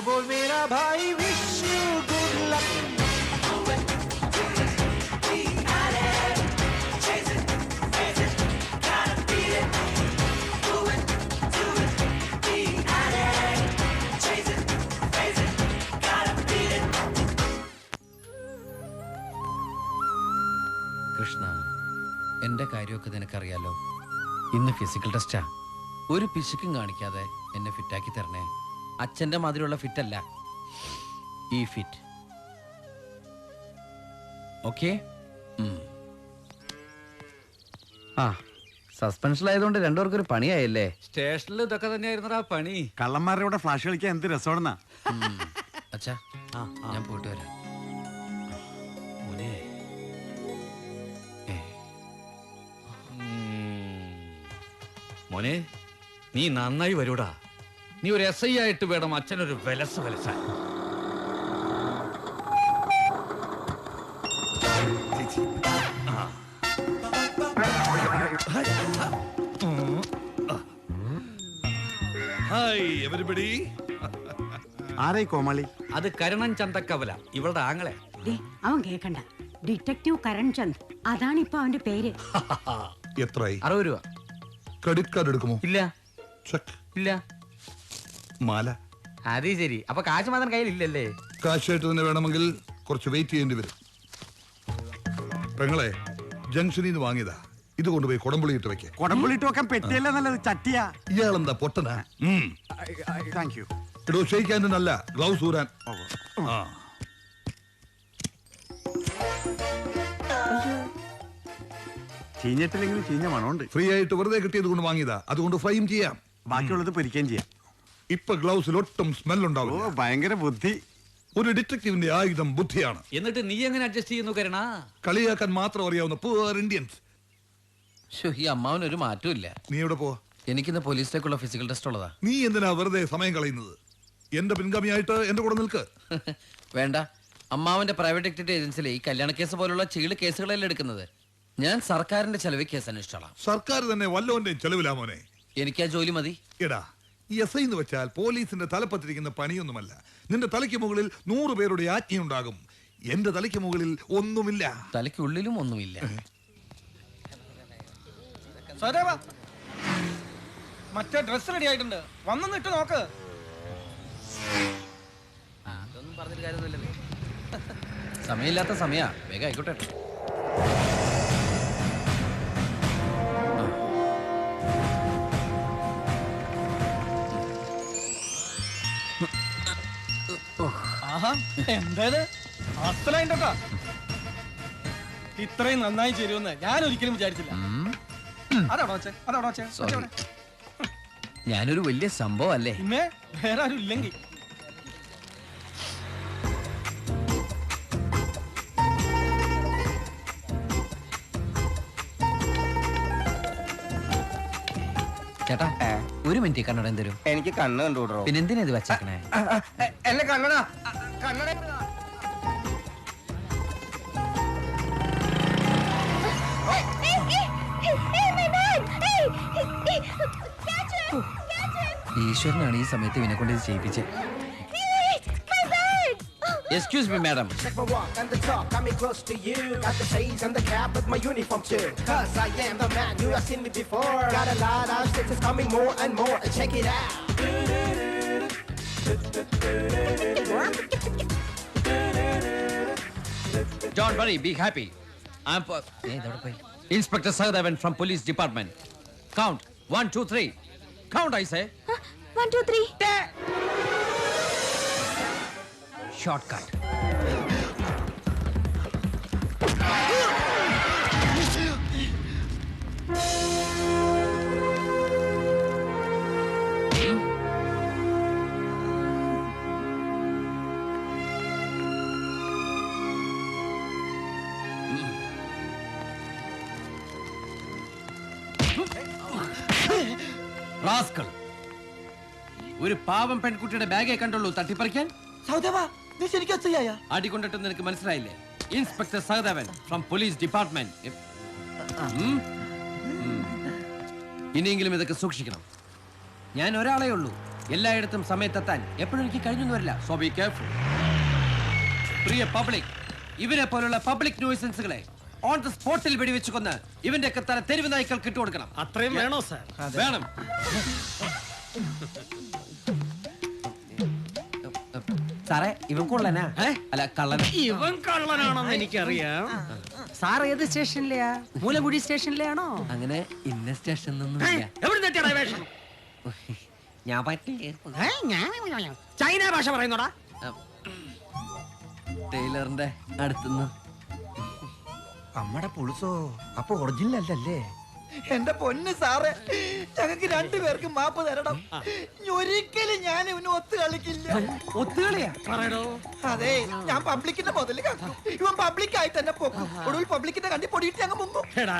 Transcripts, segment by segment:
बोल मेरा भाई wish you good luck Krishna എന്റെ കാര്യമൊക്കെ നിനക്കറിയാലോ ഇന്ന് ഫിസിക്കൽ ടെസ്റ്റാ ഒരു പിശുക്കും കാണിക്കാതെ എന്നെ ഫിറ്റാക്കി തരണേ അച്ഛന്റെ മാതിരിയുള്ള ഫിറ്റ് അല്ല ഈ ഫിറ്റ്. ഓക്കെ? ആ സസ്പെൻഷനിലായതുകൊണ്ട് രണ്ടുപേർക്കും ഒരു പണിയായല്ലേ? സ്റ്റേഷനിൽ ഇതൊക്കെ തന്നെയായിരുന്നടാ പണി. കള്ളന്മാരുടെ കൂടെ ഫ്ലാഷ് കളിക്കാൻ എന്ത് രസമാണെന്നാ? അച്ഛാ ഞാൻ പോയിട്ട് വരാം. മോനെ നീ നന്നായി വരൂടാ. നീ ഒരു എസ് ഐ ആയിട്ട് വേണം അച്ഛനൊരു വിലസ് വിലസാൻ. ഹായ് എവരിബഡി ആരായി കോമാളി? അത് കരുണൻ ചന്തക്കവല ഇവളുടെ ആങ്ങളെ. ദേ, അവൻ കേക്കണ്ട. ഡിറ്റക്റ്റീവ് കരൺചന്ദ് അതാണ് ഇപ്പൊ അവന്റെ പേര്. എത്രയായി? അറുപത് രൂപ. ക്രെഡിറ്റ് കാർഡ് എടുക്കുമോ? ഇല്ല. ചെക്ക് ഇല്ല. മാല. അത് ശരി. അപ്പൊ കാശ് മാത്രം കയ്യിലില്ലല്ലേ? കാശായിട്ട് തന്നെ വേണമെങ്കിൽ കുറച്ച് വെയിറ്റ് ചെയ്യേണ്ടി വരും. പെങ്ങളെ ജംഗ്ഷനിൽ നിന്ന് വാങ്ങിയതാ. ഇത് കൊണ്ടുപോയി കുടംപുളി ഇട്ട് വെക്ക. കൊടമ്പുള്ളിട്ട് വെക്കാൻ പെട്ടിയല്ല നല്ലത്? ചട്ടിയാ. ഇയാളെന്താ പൊട്ടനാ? ഉം. താങ്ക് യു എടോ ക്ഷയിക്കാനല്ല ഗ്ലൗസ് ഊരാൻ. ആ. ചീഞ്ഞിട്ടില്ലെങ്കിലും ചീഞ്ഞ മണമുണ്ട്. ഫ്രീ ആയിട്ട് വെറുതെ കിട്ടിയത് കൊണ്ട് വാങ്ങിയതാ. അതുകൊണ്ട് ഫ്രൈയും ചെയ്യാം. ബാക്കിയുള്ളത് പൊരിക്കുകയും ചെയ്യാം. ഇപ്പൊ ഗ്ലൗസിൽ ഒട്ടും സ്മെൽ ഓ ഉണ്ടാവില്ല ഭയങ്കര ബുദ്ധി. ഒരു ഡിറ്റക്റ്റീവിന്റെ ആയുധം ബുദ്ധിയാണ്. എന്നിട്ട് നീ എങ്ങനെ അഡ്ജസ്റ്റ് ചെയ്യുന്നു കരുണ? കളിയാക്കാൻ മാത്രം അറിയാവുന്ന പൂർ ഇന്ത്യൻസ് ഈ അമ്മാവന് ഒരു മാറ്റവും ഇല്ല നീ എവിടെ പോവാ? എനിക്കിന്ന് പോലീസിലേക്കുള്ള ഫിസിക്കൽ ടെസ്റ്റ് ഉള്ളതാ. നീ എന്തിനാ വെറുതെ സമയം കളയുന്നത്? എന്റെ പിൻഗാമിയായിട്ട് എന്റെ കൂടെ നിൽക്ക്. വേണ്ട. അമ്മാവന്റെ പ്രൈവറ്റ് ഡിറ്റക്റ്റീവ് ഏജൻസിയിലെ ഈ കല്യാണ കേസ് പോലുള്ള ചീൾ കേസുകളല്ലേ എടുക്കുന്നത്? ഞാൻ സർക്കാരിന്റെ ചെലവ് കേസ് അന്വേഷിച്ചോളാം. സർക്കാർ തന്നെ വല്ലവന്റെയും ചെലവിലാ മോനെ. എനിക്ക് ആ ജോലി മതി. എടാ ഈ എസ് ഐ എന്ന് വെച്ചാൽ പോലീസിന്റെ തലപ്പത്തിരിക്കുന്ന പണിയൊന്നുമല്ല. നിന്റെ തലയ്ക്ക് മുകളിൽ നൂറ് പേരുടെ ആജ്ഞയുണ്ടാകും എന്റെ തലയ്ക്ക് മുകളിൽ ഒന്നുമില്ല. തലയ്ക്കുള്ളിലും ഒന്നുമില്ല. സഹദേവ മറ്റേ ഡ്രസ് റെഡി ആയിട്ടുണ്ട്. വന്നൊന്ന് ഇട്ട് നോക്ക്. അതൊന്നും പറഞ്ഞിട്ട് കാര്യമൊന്നുമില്ലല്ലേ സമയമില്ലാത്ത സമയാ. വേഗം ആയിക്കോട്ടെ. ആഹാ ഇത്രയും നന്നായി ചേരുമെന്ന് ഞാൻ ഒരിക്കലും വിചാരിച്ചില്ല. അതവിടെ വെച്ചേ? അതവിടെ വെച്ചേ? Sorry. ഞാനൊരു വലിയ സംഭവം അല്ലേ പിന്നെ വേറെ ആരും ഇല്ലെങ്കിൽ ചേട്ടാ ഒരു മിനിറ്റ് കണ്ണട തരും എനിക്ക് കണ്ണ് കണ്ടുകൂടോ പിന്നെന്തിനാ ഇത് വെച്ചേക്കണേ? എന്നെ കണ്ണടാ കണ്ണട. ഈശ്വരനാണ് ഈ സമയത്ത് ഇവനെ കൊണ്ട് ഇത് ചെയ്യിപ്പിച്ചത് Excuse me, madam. Check my walk and the talk, me close to you. Got the shades and the cap with my uniform too. Cause I am the man, you have seen me before. Got a lot of shit that's coming more and more. And check it out. Don't worry, be happy. I'm Inspector Sahadavan from police department. Count. One, two, three. Count, I say. Huh? One, two, three. There. Shortcut. Rascal ഒരു പാവം പെൺകുട്ടിയുടെ ബാഗേ കണ്ടുള്ളൂ. തട്ടിപ്പറിക്കാൻ? നീ ശരിക്കും അച്ഛയായ അടികൊണ്ടിട്ട് നിനക്ക് മനസ്സിലായില്ലേ? Inspector Sahadevan from police department. ഇനിയെങ്കിലും ഇതൊക്കെ സൂക്ഷിക്കണം. ഞാൻ ഒരാളേ ഉള്ളൂ. എല്ലായിടത്തും സമയത്തെത്താൻ എപ്പോഴും എനിക്ക് കഴിഞ്ഞു വരില്ല. സോ ബി കെയർഫുൾ പ്രിയ പബ്ലിക് ഇവനെ പോലുള്ള പബ്ലിക് ന്യൂസൻസുകളെ ഓൺ ദ സ്പോട്ടിൽ വെടിവെച്ച് കൊന്ന് ഇവന്റെ ഒക്കെ തല തെരുവ് നായ്ക്കൾക്ക് ഇട്ടുകൊടുക്കണം അത്രയും വേണോ സാർ? വേണം. സാറേ ഇവൻ കൊള്ളനാ? അല്ല കള്ളന. ഇവൻ കള്ളനാണെന്ന് എനിക്കറിയാം. സാർ ഏത് സ്റ്റേഷനിലെയാ? മൂലമുടി സ്റ്റേഷനിലെയാണോ? അങ്ങനെ ഇന്ന സ്റ്റേഷനൊന്നും എവിടെ തെറ്റിയാടാ ഞാൻ പറ്റില്ല ഞാൻ- ചൈന ഭാഷ പറയുന്നോടാ. ടൈലറിന്റെ അടുത്തുനിന്ന് അമ്മടെ പുളിസോ? അപ്പൊ ഒറിജിനൽ അല്ലല്ലേ? എന്റെ പൊന്ന് സാറേ ഞങ്ങൾക്ക് രണ്ടുപേർക്ക് മാപ്പ് തരണം. ഒരിക്കലും ഞാൻ ഇവന് ഒത്തു കളിക്കില്ല. ഒത്തുകളിയാ പറയടോ. അതെ ഞാൻ പബ്ലിക്കിന്റെ മുതൽ കക്കും ഇവൻ പബ്ലിക്കായി തന്നെ പോകും. ഒടുവിൽ പബ്ലിക്കിന്റെ കണ്ടി പൊടിയിട്ട് ഞങ്ങൾ മുങ്ങും. എടാ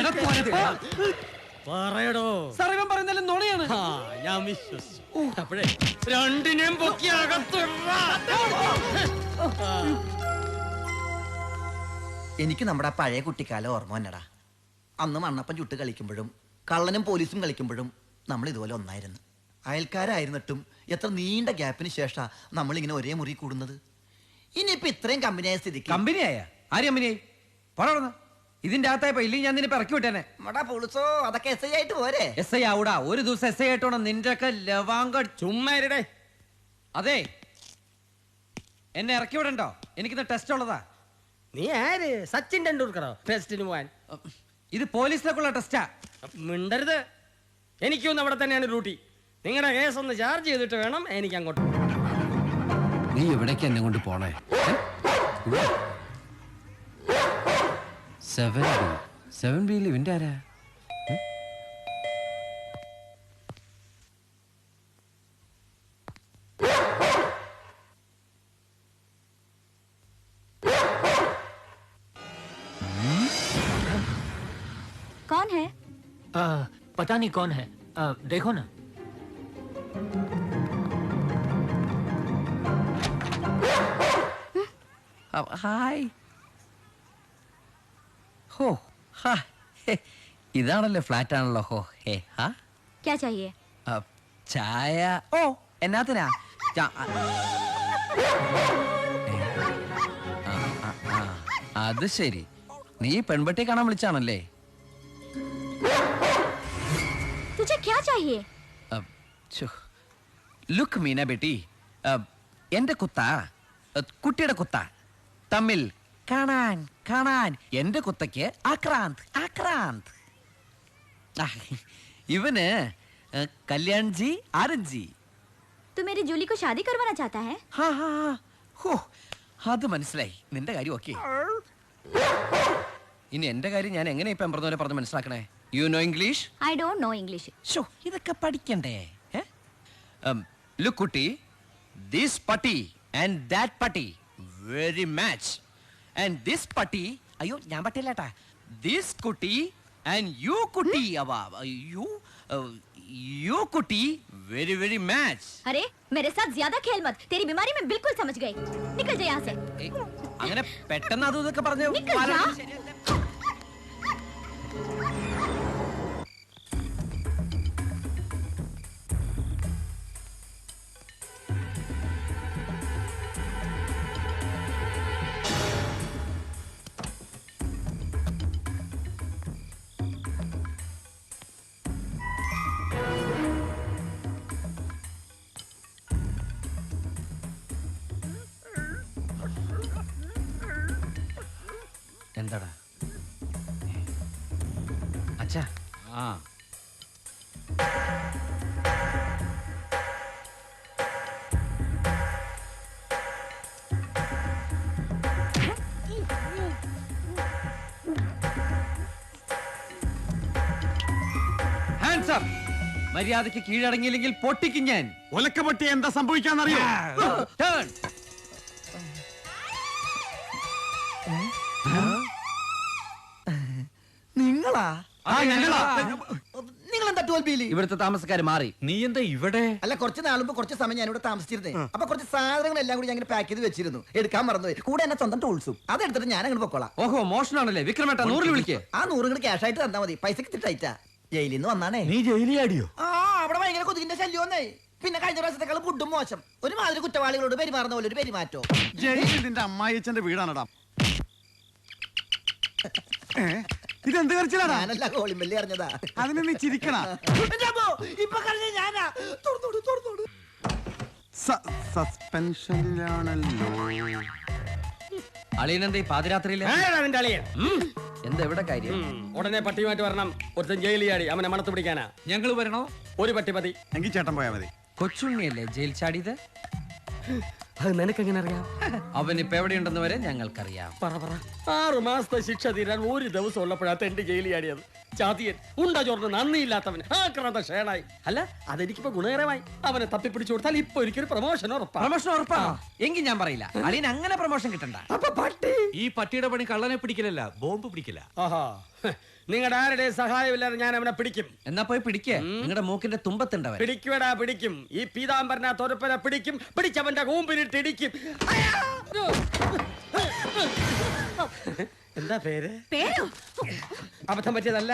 എടാ പോരപ്പാ. പറയടോ. സാർ ഇവൻ പറയുന്നതെല്ലാം നുണയാണ്. ഞാൻ വിശ്വസിച്ചു. അപ്പോഴേ രണ്ടിനെയും പൊക്കി അകത്തുള്ള എനിക്ക് നമ്മുടെ ആ പഴയ കുട്ടിക്കാലം ഓർമ്മ തന്നെടാ അന്ന് മണ്ണപ്പം ചുട്ട് കളിക്കുമ്പോഴും കള്ളനും പോലീസും കളിക്കുമ്പോഴും നമ്മൾ ഇതുപോലെ ഒന്നായിരുന്നു. അയൽക്കാരായിരുന്നിട്ടും എത്ര നീണ്ട ഗ്യാപ്പിന് ശേഷമാണ് നമ്മളിങ്ങനെ ഒരേ മുറി കൂടുന്നത്. ഇനിയിപ്പോ ഇത്രയും കമ്പനിയായ സ്ഥിതിക്ക് കമ്പനിയായ? ആര് കമ്പനിയായി? പറഞ്ഞു ഇതിന്റെ അകത്തായപ്പോ ഇല്ലെങ്കിൽ ഞാൻ നിന്നെ ഇറക്കി വിട്ടേനെ. മടാ പുളുസോ അതൊക്കെ എസ് ഐ ആയിട്ട് പോരെ. എസ് ഐ ആവൂടാ. ഒരു ദിവസം എസ് ഐ ആയിട്ടോണം നിന്റെ ഒക്കെ ലവാങ്ക ചുമ്മാരുടെ അതെ. എന്നെ ഇറക്കി വിടണ്ടോ? എനിക്കിന്ന് ടെസ്റ്റ് ഉള്ളതാ. നീ ആര്? സച്ചിൻ ടെണ്ടുൽക്കറോ? ടെസ്റ്റിന് പോവാൻ ഇത് പോലീസിലേക്കുള്ള ടെസ്റ്റാ. മിണ്ടരുത്. എനിക്കൊന്ന് അവിടെ തന്നെയാണ് ഡ്യൂട്ടി. നിങ്ങളുടെ കേസ് ഒന്ന് ചാർജ് ചെയ്തിട്ട് വേണം എനിക്ക് അങ്ങോട്ട്. നീ എവിടേക്ക് എന്നെ കൊണ്ട് പോണേ? Seven B. സെവൻ ബിയിൽ ഇവന്റെ ആരാ? कौन है पता नहीं कौन है आ, देखो ना അ- ഹായ് ഹോ ഹാ ഹേ. ഇതാണല്ലേ ഫ്ലാറ്റ് ആണല്ലോ ഹോ ഹേ ഹാ क्या चाहिए അ, ചായ ഓ എന്നാത്തിനാ ചാ- ആ. ഏ. ആ, ആ, ആ. അത് ശരി നീ പെൺപട്ടിയെ കാണാൻ വിളിച്ചാണല്ലേ तुझे क्या चाहिए ലുക്ക് മീന ബേട്ടി അഹ്, എന്റെ കുത്ത അഹ്, കുട്ടിയുടെ കുത്ത തമ്മിൽ കാണാൻ കാണാൻ എന്റെ കുത്തയ്ക്ക് ആക്രാന്ത് ആക്രാന്ത് ആ, ഇവന് അഹ്, കല്യാൺജി ആരഞ്ജി तू मेरी जूली को शादी करवाना चाहता है ഹാ, ഹാ, ഹാ. ഹോ, അത് മനസ്സിലായി നിന്റെ കാര്യം ഓക്കെ ഇനി എന്റെ കാര്യം ഞാൻ എങ്ങനെ ഇപ്പം പറഞ്ഞ പറഞ്ഞ് മനസ്സിലാക്കണേ you know English I don't know English show ഇതൊക്കെ പഠിക്കണ്ടേ ലുക്ക് കുട്ടി ദിസ് പട്ടി ആൻഡ് ദാറ്റ് പട്ടി വെരി മാച്ച് ആൻഡ് ദിസ് പട്ടി അയ്യോ ഞാൻ പറ്റില്ലേട്ടാ ദിസ് കുട്ടി ആൻഡ് യു കുട്ടി യു യു കുട്ടി വെരി വെരി മാച്ച് अरे मेरे साथ ज्यादा खेल मत तेरी बीमारी मैं बिल्कुल समझ गई निकल जा यहाँ से അങ്ങനെ പെട്ടെന്ന് അതും ഇതൊക്കെ പറഞ്ഞ് നിക്ക് ആ. ഹാൻഡ്സ് അപ്പ് മര്യാദയ്ക്ക് കീഴടങ്ങിയില്ലെങ്കിൽ പൊട്ടിക്കും ഞാൻ. ഒലക്ക പൊട്ടി എന്താ സംഭവിക്കാന്നറിയോ? ടേൺ നിങ്ങളാ. നിങ്ങൾ എന്താ തോൽവിയിൽ ഇവിടുത്തെ താമസക്കാർ മാറി. നീ എന്താ ഇവിടെ? അല്ല കുറച്ച് നാളുമ്പ് കുറച്ച് സമയം ഞാൻ ഇവിടെ താമസിച്ചിരുന്നേ അപ്പൊ കുറച്ച് സാധനങ്ങൾ എല്ലാം കൂടി ഞാൻ ഇങ്ങനെ പാക്ക് ചെയ്ത് വെച്ചിരുന്നു. എടുക്കാൻ മറന്നുപോയി. കൂടെ എന്നെ സ്വന്തം ടൂൾസും അത് എടുത്തിട്ട് ഞാൻ അങ്ങോട്ട് പൊക്കോളാം. ഓഹോ മോഷണാണല്ലേ? വിക്രമേട്ട നൂറിൽ വിളിക്കേ. ആ നൂറ് ഇങ്ങോട്ട് ക്യാഷ് ആയിട്ട് തന്നാ മതി. പൈസക്ക് ഇത്തിരി ടൈറ്റാ ജയിലിൽ നിന്ന് വന്നാണേ. നീ ജയിലിയാടിയോ ആ അവിടെ ഭയങ്കര കൊതുകിന്റെ ശല്യമൊന്നേ പിന്നെ കഴിഞ്ഞ പ്രാവശ്യത്തെക്കാൾ ഫുഡും മോശം. ഒരുമാതിരി കുറ്റവാളികളോട് പെരുമാറുന്ന പോലെ ഒരു പെരുമാറ്റോ? ജയിലിൽ നിന്റെ അമ്മായിച്ചന്റെ വീടാണടാ? ഇതെന്ത് കരച്ചിലാടാ? ഞാനല്ല കോളിമ്പല്ലി അറിഞ്ഞതാ. അതിനെ നീ ചിരിക്കണ. ഇപ്പൊ കഴിഞ്ഞ ഞാനാ. തുറന്നോട് തുറന്നോട് സസ്പെൻഷനിലാണല്ലോ. അളിയനെന്താ ഈ പാതിരാത്രിയിൽ? ആരാണ് നിന്റെ അളിയൻ. എന്താ എവിടെ കാര്യം? ഉടനെ പട്ടിയുമായിട്ട് വരണം. ഒരുത്തൻ ജയിലിയാടി അവനെ മണത്ത് പിടിക്കാനാ. ഞങ്ങൾ വരണോ? ഒരു പട്ടി മതി. എങ്കിൽ ചേട്ടൻ പോയാ മതി. കൊച്ചുണ്ണിയല്ലേ? ജയിൽ ചാടിയത്? അത് നിനക്കെങ്ങനെ അറിയാം അവൻ ഇപ്പൊ എവിടെയുണ്ടെന്ന് വരെ ഞങ്ങൾക്കറിയാം. പറ പറ. ആറു മാസത്തെ ശിക്ഷ തീരാൻ ഒരു ദിവസം ഉള്ളപ്പോഴാ തെണ്ടി ജയിലിയാടിയത് ചാതിയൻ ചാത്തിയൻ ഉണ്ട ചോർന്ന് നന്ദിയില്ലാത്തവൻ ആക്രാന്ത ഷേണായി അല്ല അതെനിക്കിപ്പോ ഗുണകരമായി. അവനെ തപ്പിപ്പിടിച്ചു കൊടുത്താൽ ഇപ്പൊ ഒരിക്കലും പ്രമോഷൻ ഉറപ്പാ. പ്രൊമോഷൻ ഉറപ്പാ? എങ്കിൽ ഞാൻ പറയില്ല. അളിയൻ അങ്ങനെ പ്രൊമോഷൻ കിട്ടണ്ട. അപ്പൊ പട്ടി. ഈ പട്ടിയുടെ പണി കള്ളനെ പിടിക്കലല്ല ബോംബ് പിടിക്കില്ല ആഹാ. നിങ്ങളുടെ ആരുടെ സഹായമില്ലാതെ ഞാൻ അവനെ പിടിക്കും? എന്നാ പോയി പിടിക്കേ. നിങ്ങളുടെ മൂക്കിന്റെ തുമ്പത്തുണ്ടവൻ. പിടിക്കുവടാ പിടിക്കും. ഈ പീതാംബരന തൊരപ്പനെ പിടിക്കും. പിടിച്ചവന്റെ കൂമ്പിലിട്ട് ഇടിക്കും. എന്താ പേര്? പേരോ? അബദ്ധം പറ്റിയതല്ല.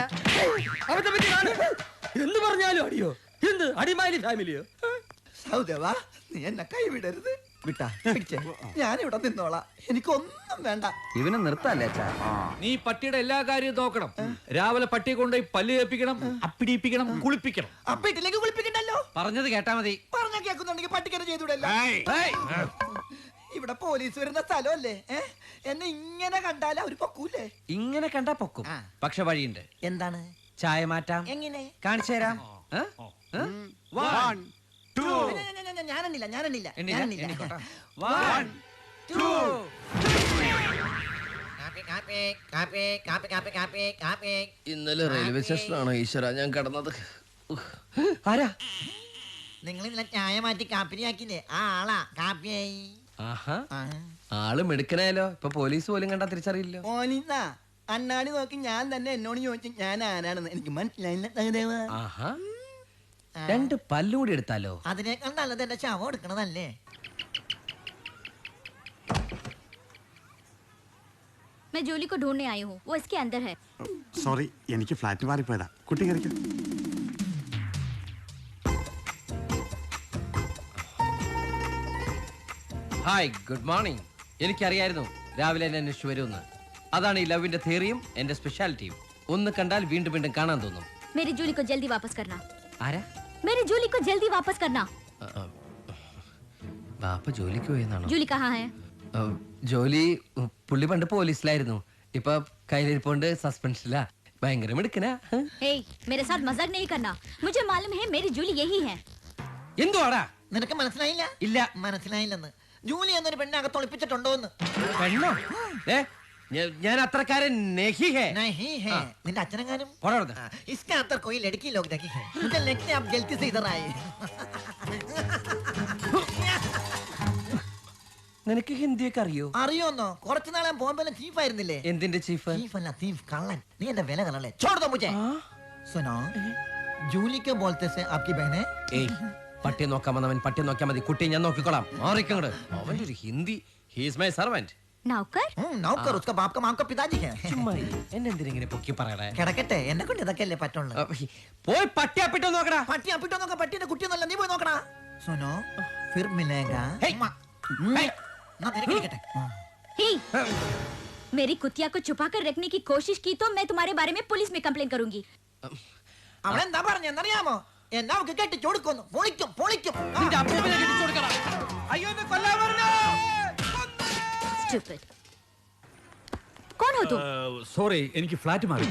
അബദ്ധം പറ്റിയതാണ്. എന്ന് പറഞ്ഞാലും അടിയോ? എന്ത്? അടിമാലി ഫാമിലിയോ? സൗദേവാ നീ എന്നെ കൈവിടരുത്. വിട്ടാ പിടിച്ചേ. ഞാനിവിടെ നിന്നോളാം. എനിക്കൊന്നും വേണ്ട. ഇവനെ നിർത്താല്ലേ അച്ഛാ? നീ പട്ടിയുടെ എല്ലാ കാര്യവും നോക്കണം. രാവിലെ പട്ടിയെ കൊണ്ടുപോയി പല്ല് കേൾപ്പിക്കണം അപ്പിടിപ്പിക്കണം കുളിപ്പിക്കണം. അപ്പൊ ഇട്ടില്ലെങ്കിൽ കുളിപ്പിക്കണ്ടല്ലോ? പറഞ്ഞത് കേട്ടാ മതി. പറഞ്ഞ കേൾക്കുന്നുണ്ടെങ്കിൽ പട്ടിക്കര ചെയ്തൂടല്ലോ ഇവിടെ പോലീസ് വരുന്ന സ്ഥലമല്ലേ? എന്നെ ഇങ്ങനെ കണ്ടാലാ ഒരു പൊക്കൂലേ? ഇങ്ങനെ കണ്ടാ പൊക്കും. പക്ഷെ വഴിയുണ്ട്. എന്താണ്? ചായ മാറ്റാം. എങ്ങനെ? കാണിച്ചു തരാം. ഏ? ഞാനെണ്ണില്ല ഞാനെണ്ണില്ല. ഇന്നലെ റെയിൽവേ സ്റ്റേഷനാണോ ഈശ്വര ഞാൻ കിടന്നത്. ആരാ? നിങ്ങൾ ഇന്നലെ ചായ മാറ്റി കാപ്പിനിയാക്കില്ലേ ആ ആളാ കാപ്പിയായി ആഹാ. ആൾ മിടുക്കനായാലോ ഇപ്പൊ പോലീസ് പോലും കണ്ടാ തിരിച്ചറിയില്ലോ ഓനിന്നാ അണ്ണാടി നോക്കി ഞാൻ തന്നെ എന്നോട് ചോദിച്ചു ഞാൻ ആരാണെന്ന്? എനിക്ക് മനസ്സിലായില്ല സഹദേവ. ആഹാ ആ. രണ്ട് പല്ലുകൂടി എടുത്താലോ അതിനേക്കാൾ നല്ലത് എന്റെ ശവം എടുക്കണതല്ലേ मैं जूली को ढूंढने आई हूँ वो इसके अंदर है സോറി എനിക്ക് ഫ്ലാറ്റ് മാറിപ്പോയതാ കുട്ടി കറിക്കും ഹായ് ഗുഡ് മോർണിംഗ് എനിക്കറിയായിരുന്നു രാവിലെ എന്നെ അന്വേഷിച്ചു വരുമെന്ന് അതാണ് ഈ ലവിന്റെ തിയറിയും എന്റെ സ്പെഷ്യാലിറ്റിയും ഒന്ന് കണ്ടാൽ വീണ്ടും വീണ്ടും കാണാൻ തോന്നും मेरी जूली को जल्दी वापस करना ആരാ मेरी जूली को जल्दी वापस करना ആ, ആ. ബാപ്പ ജോലിക്ക് പോയെന്നാണോ जूली कहाँ है ആ, ജോലി ഉം, പുള്ളി പണ്ട് പോലീസിലായിരുന്നു ഇപ്പൊ കയ്യിലിരിപ്പോണ്ട് സസ്പെൻഷനിലാ ഭയങ്കര മിടുക്കനാ हे मेरे साथ मजाक नहीं करना मुझे मालूम है मेरी जूली यही है എന്തുവാടാ നിനക്ക് മനസ്സിലായില്ല ഇല്ല മനസ്സിലായില്ലെന്ന് ജൂലി എന്നൊരു പെണ്ണെ അകത്ത് ഒളിപ്പിച്ചിട്ടുണ്ടോ എന്ന് പെണ്ണോ ഏ ഞ- ഞാൻ അത്രക്കാരൻ है लड़की लोग है मुझे लगता है आप गलती से इधर आए നിനക്ക് ഹിന്ദിയൊക്കെ അറിയോ? അറിയോന്നോ? കൊറച്ചു നാളെ പോകുമ്പോ ചീഫ് ആയിരുന്നില്ലേ? എന്തിന്റെ ചീഫ് ചീഫ് അല്ല ചീഫ് കള്ളൻ. നീ എന്റെ വില കള്ളല്ലേ? ചോടുതോ മുജെ സുനോ ജൂലിക്ക് ബോൾത്തെ സെ ആപ്കി ബഹനെ. നോക്കിയാൽ മതി. കുട്ടി ഞാൻ നോക്കിക്കോളാം. മാറിക്കങ്ങട്. അവന്റെ ഒരു ഹിന്ദി. ഹീസ് മൈ സർവന്റ് नौकर हम्म, नौकर उसका बाप का माम का पिताजी है എന്നെ എന്തിനെ പൊക്കി പറയടേ കിടക്കട്ടെ എന്നെ കൊണ്ട് ഇതൊക്കെയല്ലേ പറ്റുള്ളൂ അ, പോയി പട്ടി അപ്പിട്ടോ നോക്കടാ പട്ടി അപ്പിട്ടോ നോക്കാം പട്ടിയുടെ കുട്ടിയൊന്നല്ല നീ പോയി നോക്കടാ സുനോ ഫിർ മിലേഗാ ഹേയ്. ഉമ്മ. ഹേയ്. എന്നാ നിനക്ക് ഇരിക്കട്ടെ. हे मेरी कुतिया को छुपा कर रखने की कोशिश की तो मैं तुम्हारे बारे में पुलिस में कंप्लेन करूंगी അവളെന്താ പറഞ്ഞെന്നറിയാമോ എന്നാ അവക്ക് കെട്ടിച്ചു കൊടുക്കുന്നു പൊളിക്കും പൊളിക്കും ആ. നിന്റെ അപ്പൂപ്പനെ കെട്ടിച്ചു കൊടുക്കടാ അയ്യോ എന്നെ കൊല്ലാൻ പറഞ്ഞു stupid. कौन हो तुम? सॉरी, इनकी फ्लैट मारी।